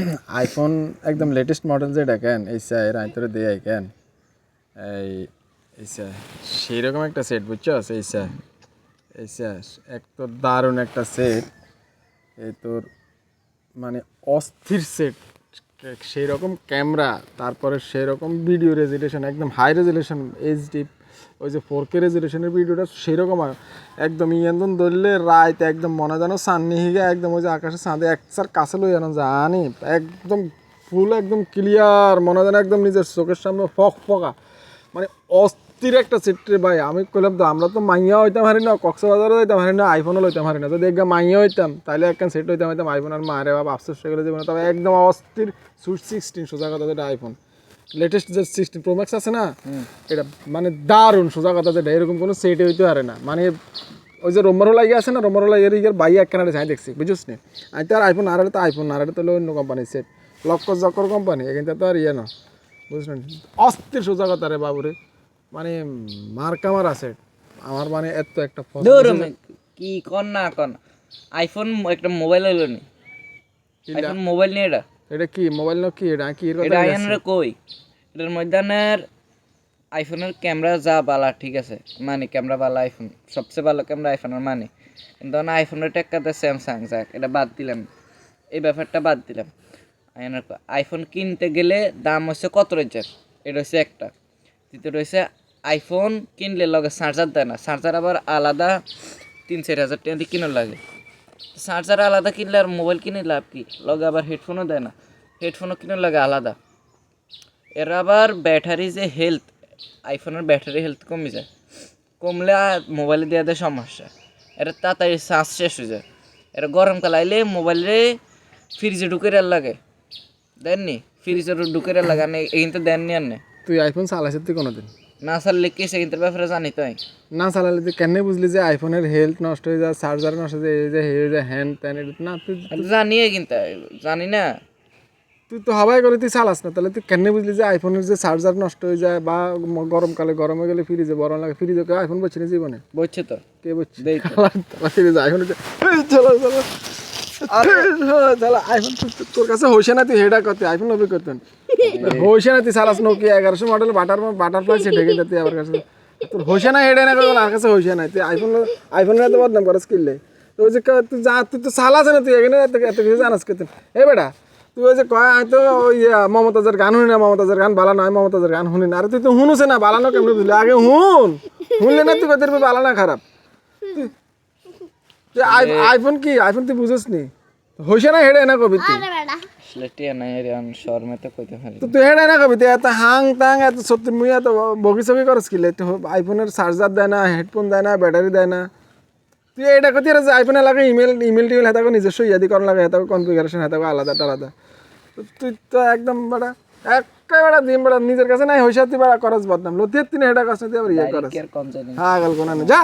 IPhone একদম latest model যেটা কেন এই এর আইতরে দিয়ে কেন? এই এইসা সেই রকম একটা সেট বুঝছ? এইসা এইসা এক তো দারুণ একটা সেট এই তোর মানে অস্থির সেট সেই রকম ক্যামেরা তারপরে সেই রকম ভিডিও রেজুলেশন একদম হাই রেজুলেশন এইচডি ওই যে ফোর কে রেজুলেশনের ভিডিওটা সেরকম একদম ইয়েন্দন ধরলে রাত একদম মনে যেন সান্নি হিগে একদম ওই যে আকাশে চাঁদে এক সার কাছে লই যেন জানি একদম ফুল একদম ক্লিয়ার মনে যেন একদম নিজের চোখের সামনে ফক ফকা। মানে অস্থির একটা সেট রে ভাই, আমি কইলাম তো, আমরা তো মাইয়া হইতাম হারি না, কক্সবাজারও হইতাম হারি না আইফোনও লইতাম হারি না। তো দেখবা মাইয়া হইতাম তাহলে একখান সেট হইতাম হইতাম আইফোন আর মারে বাবা আফসোস হয়ে গেলে জীবনে তবে একদম অস্থির সুইট সিক্সটিন সোজা কথা যেটা আইফোন লেটেস্ট যে সিক্সটিন প্রো ম্যাক্স আছে না এটা মানে দারুণ সোজা কথা যেটা এরকম কোনো সেটে হইতে পারে না। মানে ওই যে রোমারো লাগিয়ে আছে না রোমারো লাগিয়ে ইয়ার বাই এক কানাডে যাই দেখছি বুঝছিস নি? আমি তো আর আইফোন আর তো আইফোন আর তো অন্য কোম্পানির সেট লক্কর জক্কর কোম্পানি এখানটা তো আর ইয়ে না বুঝলেন অস্থির সোজা কথা রে বাবুরে। মানে মার্কা মার আছে। আমার মানে এত একটা কি কর না কর আইফোন একটা মোবাইল হইল নি। আইফোন মোবাইল নিয়ে এটা। এটা কি? মোবাইল না কি? এটা কি এর কথা এটা আইনের কই? এটার মধ্যে আপনার আইফোনের ক্যামেরা যা বালা ঠিক আছে? মানে ক্যামেরা বালা আইফোন। সবচেয়ে ভালো ক্যামেরা আইফোনের মানে। কিন্তু না আইফোনের টেক্কাতে স্যামসাং যাক এটা বাদ দিলাম। এই ব্যাপারটা বাদ দিলাম। আইনের আইফোন কিনতে গেলে দাম হচ্ছে কত রয়েছে এটা হচ্ছে একটা। দ্বিতীয় রয়েছে আইফোন কিনলে লগে চার্জার দেয় না। চার্জার আবার আলাদা তিন চার হাজার টাকা দিয়ে কিনার লাগে। চার্জার আলাদা কিনলে আর মোবাইল কিনে লাভ কি? লগে আবার হেডফোনও দেয় না। হেডফোনও কিনে লাগে আলাদা। এর আবার ব্যাটারি যে হেলথ আইফোনের ব্যাটারি হেলথ কমে যায়। কমলে মোবাইলে দেওয়া দেয় সমস্যা। এটা তাড়াতাড়ি চার্জ শেষ হয়ে যায়। এটা গরমকাল আইলে মোবাইলে ফ্রিজে ঢুকে লাগে। দেননি? ফ্রিজে ঢুকে লাগে। এখান তো দেননি আর তুই আইফোন চালাইছিস তুই কোনোদিন? না চাললে কি সেখান ব্যাপারে জানি তো আমি। না চালালে তুই কেন বুঝলি যে আইফোনের হেলথ নষ্ট হয়ে যায় চার্জার নষ্ট হয়ে যায় এই যে এই যে হ্যান্ড ত্যান না তুই জানি কিন্তু জানি না। তুই তো হাবাই করে তুই চালাস না তাহলে তুই কেন বুঝলি যে আইফোনের যে চার্জার নষ্ট হয়ে যায় বা গরমকালে গরম হয়ে গেলে ফ্রিজে গরম লাগে ফ্রিজে কেউ আইফোন বলছি না জীবনে বলছে তো। কে বলছি। ফ্রিজে আইফোন চলো চলো আরে চলো আইফোন তোর কাছে হইছে না তুই হেডা করতে আইফোন নবী করতেন হইছে না তুই চালাস নোকিয়া এগারোশো মডেল বাটার বাটারফ্লাই সেট গেছে তুই আমার কাছে। তোর হইছে না হেডে না আর কাছে হইছে না তুই আইফোন আইফোনের এত বদনাম করাস কিনলে তো ওই যে তুই যা তুই তো চালাস না তুই? এখানে এত এত কিছু জানাস করতেন এ বেটা তুই ওই যে কয় আমি তো ওই মমতাজের গান শুনি না মমতাজের গান বালা নয় মমতাজের গান শুনি না। আরে তুই তো শুনুছে না বালানো কেমন বুঝলি? আগে হুন শুনলে না তুই কত বালা না খারাপ? আইফোন কি? আইফোন তুই বুঝিস নি হইছে না হেডে না কবি তুই? আসলে টিয়া নাই রে শর্মে তো কইতে পারি তো তুই হেডে না কবি তুই এত হাং তাং এত সত্যি মুই এত বগি করস কি লে? তো আইফোনের চার্জার দেয় না হেডফোন দেয় না ব্যাটারি দেয় না। তুই এটা করতে যে আইফোনে লাগে ইমেল ইমেল টিমেল হেতাকে নিজস্ব ইয়াদি করা লাগে হেতাকে কনফিগারেশন হেতাকে আলাদা টালাদা। তুই তো একদম দিন নিজের কাছে নাই বেড়া করস বদনাম। লতির তিনে হেডা কাছে তুই আবার ইয়ে করস। হ্যাঁ গেল কোনা যা।